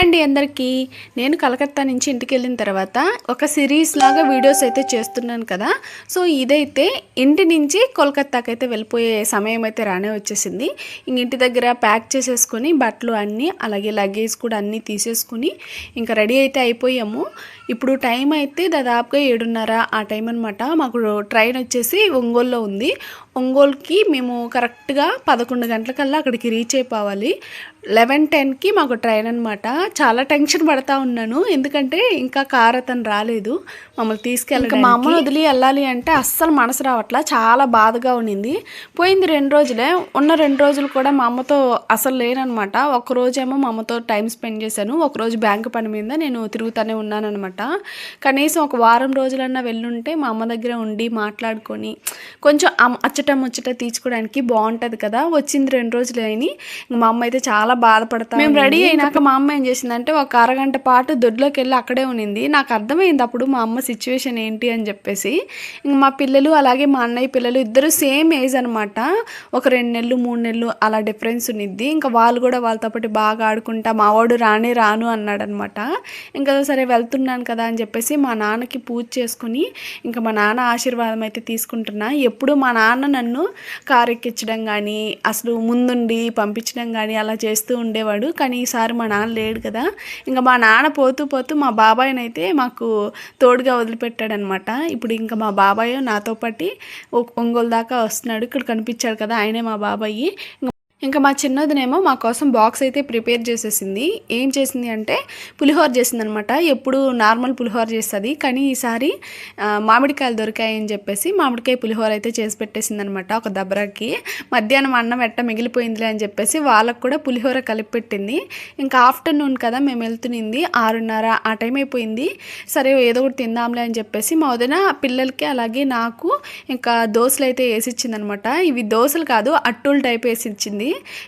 Hi అండి అందరికీ. నేను కలకత్తా నుంచి ఇంటికి వెళ్ళిన తర్వాత ఒక సిరీస్ లాగా వీడియోస్ అయితే చేస్తున్నాను కదా. సో ఇదైతే ఇంటి నుంచి కోల్కత్తాకి అయితే వెళ్ళిపోయే సమయం అయితే రానే వచ్చేసింది. ఇంక ఇంటి దగ్గర ప్యాక్ చేసేసుకొని బట్టలు అన్నీ అలాగే లగేజ్ కూడా అన్నీ తీసేసుకుని ఇంకా రెడీ అయితే అయిపోయాము. ఇప్పుడు టైం అయితే దాదాపుగా ఏడున్నర ఆ టైం అనమాట మాకు ట్రైన్ వచ్చేసి ఒంగోలులో ఉంది. ఒంగోలుకి మేము కరెక్ట్గా పదకొండు గంటలకల్లా అక్కడికి రీచ్ అయిపోవాలి. లెవెన్ టెన్కి మాకు ట్రైన్ అనమాట చాలా టెన్షన్ పడతా ఉన్నాను. ఎందుకంటే ఇంకా కార్ అతను రాలేదు. మమ్మల్ని తీసుకెళ్ళి మా అమ్మను వదిలి వెళ్ళాలి అంటే అస్సలు మనసు రావట్లా. చాలా బాధగా ఉన్నింది. పోయింది రెండు రోజులే. ఉన్న రెండు రోజులు కూడా మా అమ్మతో అసలు లేననమాట ఒక రోజేమో మా అమ్మతో టైం స్పెండ్ చేశాను. ఒక రోజు బ్యాంక్ పని మీద నేను తిరుగుతూనే ఉన్నానన్నమాట. కనీసం ఒక వారం రోజులన్నా వెళ్ళుంటే మా అమ్మ దగ్గర ఉండి మాట్లాడుకొని కొంచెం అచ్చట ముచ్చట తీర్చుకోవడానికి బాగుంటుంది కదా. వచ్చింది రెండు రోజులు అయినాయి మా అమ్మ అయితే చాలా బాధపడతా మేము రెడీ అయినాక మా అమ్మ ఏం చేసిందంటే ఒక అరగంట పాటు దొడ్లోకి వెళ్ళి అక్కడే ఉన్నింది. నాకు అర్థమైంది అప్పుడు మా అమ్మ సిచ్యువేషన్ ఏంటి అని చెప్పేసి. ఇంక మా పిల్లలు అలాగే మా అన్నయ్య పిల్లలు ఇద్దరు సేమ్ ఏజ్ అనమాట ఒక రెండు నెలలు మూడు నెలలు అలా డిఫరెన్స్ ఉన్నిద్ది ఇంకా వాళ్ళు కూడా వాళ్ళతో పాటు బాగా ఆడుకుంటా మా వాడు రానే రాను అన్నాడు అనమాట ఇంకా సరే వెళ్తున్నాను కదా అని చెప్పేసి మా నాన్నకి పూజ చేసుకుని ఇంకా మా నాన్న ఆశీర్వాదం అయితే తీసుకుంటున్నా. ఎప్పుడు మా నాన్న నన్ను కారు ఎక్కించడం కానీ అసలు ముందుండి పంపించడం కానీ అలా చేస్తూ ఉండేవాడు. కానీ ఈసారి మా నాన్న లేడు కదా. ఇంకా మా నాన్న పోతూ పోతూ మా బాబాయ్నైతే మాకు తోడుగా వదిలిపెట్టాడనమాట. ఇప్పుడు ఇంకా మా బాబాయ్ నాతో పాటి ఒ- ఒంగోలు దాకా వస్తున్నాడు. ఇక్కడ కనిపించాడు కదా ఆయనే మా బాబాయ్. ఇంకా మా చిన్నదినేమో మా కోసం బాక్స్ అయితే ప్రిపేర్ చేసేసింది. ఏం చేసింది అంటే పులిహోర చేసింది అనమాట ఎప్పుడు నార్మల్ పులిహోర చేస్తుంది. కానీ ఈసారి మామిడికాయలు దొరికాయని చెప్పేసి మామిడికాయ పులిహోర అయితే చేసి పెట్టేసింది అనమాట ఒక దబ్బరాకి మధ్యాహ్నం అన్నం ఎట్ట మిగిలిపోయిందిలే అని చెప్పేసి వాళ్ళకు కూడా పులిహోర కలిపి పెట్టింది. ఇంకా ఆఫ్టర్నూన్ కదా మేము వెళ్తున్నింది ఆరున్నర ఆ టైం అయిపోయింది. సరే ఏదో ఒకటి తిందాంలే అని చెప్పేసి మా వదిన పిల్లలకి అలాగే నాకు ఇంకా దోశలు అయితే వేసి ఇచ్చిందనమాట. ఇవి దోశలు కాదు అట్టులు టైప్ వేసి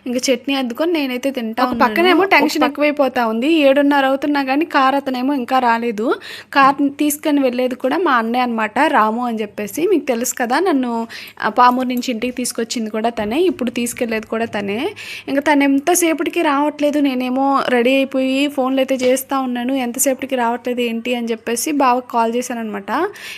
ఇంకా చట్నీ అద్దుకొని నేనైతే తింటా ఒక పక్కనేమో టెన్షన్ ఎక్కువైపోతా ఉంది. ఏడున్నర అవుతున్నా కానీ కార్ అతనేమో ఇంకా రాలేదు. కార్ తీసుకొని వెళ్ళేది కూడా మా అన్నయ్య అనమాట రాము అని చెప్పేసి మీకు తెలుసు కదా నన్ను పామూరు నుంచి ఇంటికి తీసుకొచ్చింది కూడా తనే. ఇప్పుడు తీసుకెళ్ళేది కూడా తనే. ఇంకా తను ఎంతసేపటికి రావట్లేదు. నేనేమో రెడీ అయిపోయి ఫోన్లు అయితే చేస్తూ ఉన్నాను. ఎంతసేపటికి రావట్లేదు ఏంటి అని చెప్పేసి బావకు కాల్ చేశాను అనమాట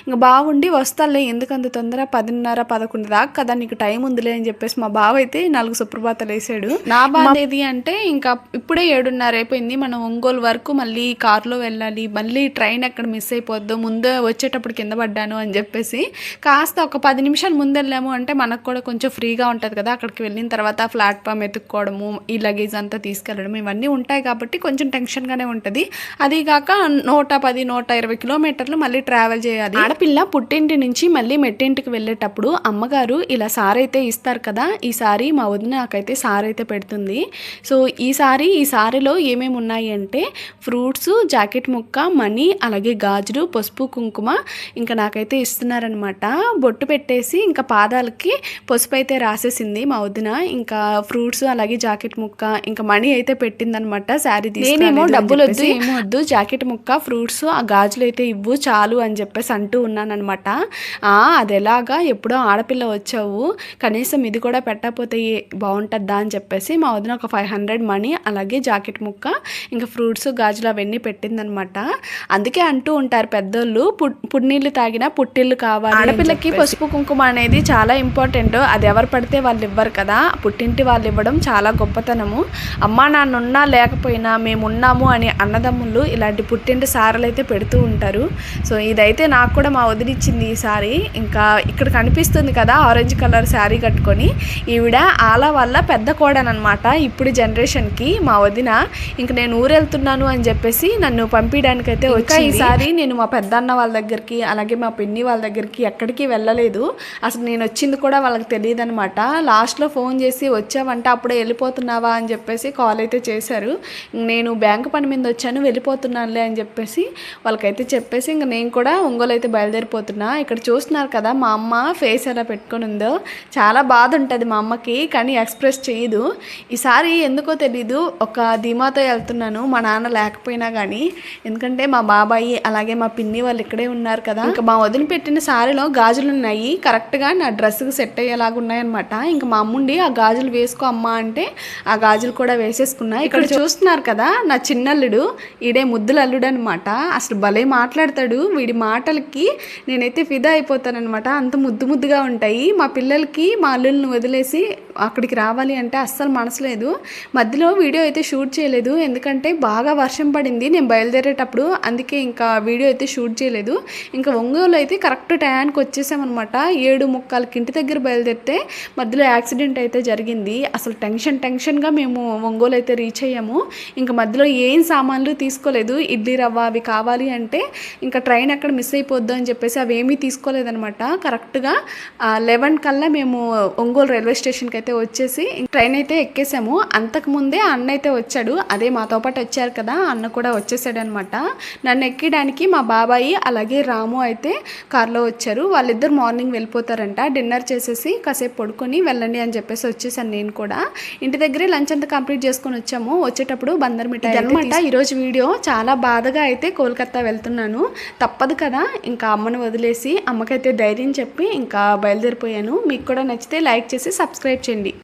ఇంకా బాగుండి వస్తాలే ఎందుకంత తొందర? పదిన్నర పదకొండు దాకా కదా నీకు టైం ఉందిలే అని చెప్పేసి మా బావ అయితే నాలుగు సుప్రభాతాలు వేసాడు నా బాధ ఏది అంటే ఇంకా ఇప్పుడే ఏడున్నర అయిపోయింది. మనం ఒంగోలు వరకు మళ్ళీ కారులో వెళ్ళాలి. మళ్ళీ ట్రైన్ ఎక్కడ మిస్ అయిపోద్దు ముందే వచ్చేటప్పుడు కింద పడ్డాను అని చెప్పేసి కాస్త ఒక పది నిమిషాలు ముందు వెళ్ళాము అంటే మనకు కూడా కొంచెం ఫ్రీగా ఉంటుంది కదా. అక్కడికి వెళ్ళిన తర్వాత ప్లాట్ఫామ్ ఎత్తుక్కోవడము ఈ లగేజ్ అంతా తీసుకెళ్ళడం ఇవన్నీ ఉంటాయి కాబట్టి కొంచెం టెన్షన్గానే ఉంటుంది. అది కాక నూట పది నూట ఇరవై కిలోమీటర్లు మళ్ళీ ట్రావెల్ చేయాలి. ఆడపిల్ల పుట్టింటి నుంచి మళ్ళీ మెట్టింటికి వెళ్ళేటప్పుడు అమ్మగారు ఇలా సారీ అయితే ఇస్తారు కదా ఈ సారీ మా వదిన నాకైతే సారీ అయితే పెడుతుంది. సో ఈ సారీ ఈ సారీలో ఏమేమి ఉన్నాయి అంటే ఫ్రూట్స్ జాకెట్ ముక్క మనీ అలాగే గాజులు పసుపు కుంకుమ ఇంకా నాకైతే ఇస్తున్నారనమాట బొట్టు పెట్టేసి ఇంకా పాదాలకి పసుపు అయితే రాసేసింది మా వదిన. ఇంకా ఫ్రూట్స్ అలాగే జాకెట్ ముక్క ఇంకా మనీ అయితే పెట్టిందనమాట శారీ నేనేమో డబ్బులు వద్దు ఏమో వద్దు జాకెట్ ముక్క ఫ్రూట్స్ ఆ గాజులు అయితే ఇవ్వు చాలు అని చెప్పేసి అంటూ ఉన్నానమాట అది ఎలాగా ఎప్పుడో ఆడపిల్ల వచ్చావు కనీసం ఇది కూడా పెట్టకపోతే ఏ- బాగుంటుందా అని చెప్పేసి మా వదిన ఒక ఫైవ్ హండ్రెడ్ మనీ అలాగే జాకెట్ ముక్క ఇంకా ఫ్రూట్స్ గాజులు అవన్నీ పెట్టిందనమాట అందుకే అంటూ ఉంటారు పెద్దోళ్ళు పుట్- పున్నీళ్ళు తాగినా పుట్టిళ్ళు కావాలి ఆడపిల్లకి పసుపు కుంకుమ అనేది చాలా ఇంపార్టెంట్ అది ఎవరు పడితే వాళ్ళు ఇవ్వరు కదా. పుట్టింటి వాళ్ళు ఇవ్వడం చాలా గొప్పతనము. అమ్మా నాన్న ఉన్నా లేకపోయినా మేము ఉన్నాము అని అన్నదమ్ములు ఇలాంటి పుట్టింటి సారలు అయితే పెడుతూ ఉంటారు. సో ఇదైతే నాకు కూడా మా వదిలిచ్చింది ఈ సారీ. ఇంకా ఇక్కడ కనిపిస్తుంది కదా ఆరెంజ్ కలర్ శారీ కట్టుకొని. ఈవిడ ఆల వల్ల పెద్ద కోడనమాట ఇప్పుడు జనరేషన్కి మా వదిన ఇంక నేను ఊరెళ్తున్నాను అని చెప్పేసి నన్ను పంపించడానికైతే వచ్చా ఈసారి నేను మా పెద్దన్న వాళ్ళ దగ్గరికి అలాగే మా పిన్ని వాళ్ళ దగ్గరికి ఎక్కడికి వెళ్ళలేదు. అసలు నేను వచ్చింది కూడా వాళ్ళకి తెలియదు అనమాట లాస్ట్లో ఫోన్ చేసి వచ్చావంటే అప్పుడే వెళ్ళిపోతున్నావా అని చెప్పేసి కాల్ అయితే చేశారు. నేను బ్యాంకు పని మీద వచ్చాను వెళ్ళిపోతున్నానులే అని చెప్పేసి వాళ్ళకైతే చెప్పేసి ఇంకా నేను కూడా ఒంగోలు అయితే బయలుదేరిపోతున్నా. ఇక్కడ చూస్తున్నారు కదా మా అమ్మ ఫేస్ ఎలా పెట్టుకొని ఉందో. చాలా బాధ ఉంటుంది మా అమ్మకి కానీ ఎక్స్ప్రెషన్ డ్రెస్ చేయదు. ఈసారి ఎందుకో తెలీదు. ఒక ధీమాతో వెళ్తున్నాను. మా నాన్న లేకపోయినా కానీ ఎందుకంటే మా బాబాయి అలాగే మా పిన్ని వాళ్ళు ఇక్కడే ఉన్నారు కదా. ఇంకా మా వదిన పెట్టిన సారీలో గాజులు ఉన్నాయి. కరెక్ట్గా నా డ్రెస్కి సెట్ అయ్యేలాగా ఉన్నాయన్నమాట. ఇంకా మా అమ్ముండి ఆ గాజులు వేసుకో అమ్మా అంటే ఆ గాజులు కూడా వేసేసుకున్నా. ఇక్కడ చూస్తున్నారు కదా నా చిన్నల్లుడు. ఈడే ముద్దుల అల్లుడు అనమాట అసలు భలే మాట్లాడతాడు. వీడి మాటలకి నేనైతే ఫిదా అయిపోతానమాట అంత ముద్దు ముద్దుగా ఉంటాయి. మా పిల్లలకి మా అల్లుల్ని వదిలేసి అక్కడికి రావాలి అంటే అస్సలు మనసులేదు. మధ్యలో వీడియో అయితే షూట్ చేయలేదు. ఎందుకంటే బాగా వర్షం పడింది. నేను బయలుదేరేటప్పుడు అందుకే ఇంకా వీడియో అయితే షూట్ చేయలేదు. ఇంకా ఒంగోలు అయితే కరెక్ట్ టయానికి వచ్చేసామన్నమాట. ఏడు ముక్కాలకి ఇంటి దగ్గర బయలుదేరితే మధ్యలో యాక్సిడెంట్ అయితే జరిగింది. అసలు టెన్షన్ టెన్షన్గా మేము ఒంగోలు అయితే రీచ్ అయ్యాము. ఇంకా మధ్యలో ఏం సామాన్లు తీసుకోలేదు. ఇడ్లీ రవ్వ అవి కావాలి అంటే ఇంకా ట్రైన్ అక్కడ మిస్ అయిపోద్దు అని చెప్పేసి అవి ఏమీ తీసుకోలేదనమాట కరెక్ట్గా లెవెన్ కల్లా మేము ఒంగోలు రైల్వే స్టేషన్కి అయితే వచ్చేసి ట్రైన్ అయితే ఎక్కేసాము. అంతకుముందే అన్న అయితే వచ్చాడు. అదే మాతో పాటు వచ్చారు కదా అన్న కూడా వచ్చేసాడు అనమాట నన్ను ఎక్కడానికి మా బాబాయి అలాగే రాము అయితే కార్లో వచ్చారు. వాళ్ళిద్దరు మార్నింగ్ వెళ్ళిపోతారంట. డిన్నర్ చేసేసి కాసేపు పడుకొని వెళ్ళండి అని చెప్పేసి వచ్చేసాను నేను కూడా. ఇంటి దగ్గరే లంచ్ అంతా కంప్లీట్ చేసుకొని వచ్చాము. వచ్చేటప్పుడు బందర్ మిఠాయి అనమాట ఈరోజు వీడియో చాలా బాధగా అయితే కోల్కత్తా వెళ్తున్నాను. తప్పదు కదా ఇంకా అమ్మని వదిలేసి అమ్మకైతే ధైర్యం చెప్పి ఇంకా బయలుదేరిపోయాను. మీకు కూడా నచ్చితే లైక్ చేసి సబ్స్క్రైబ్ చేయండి. వచ్చింది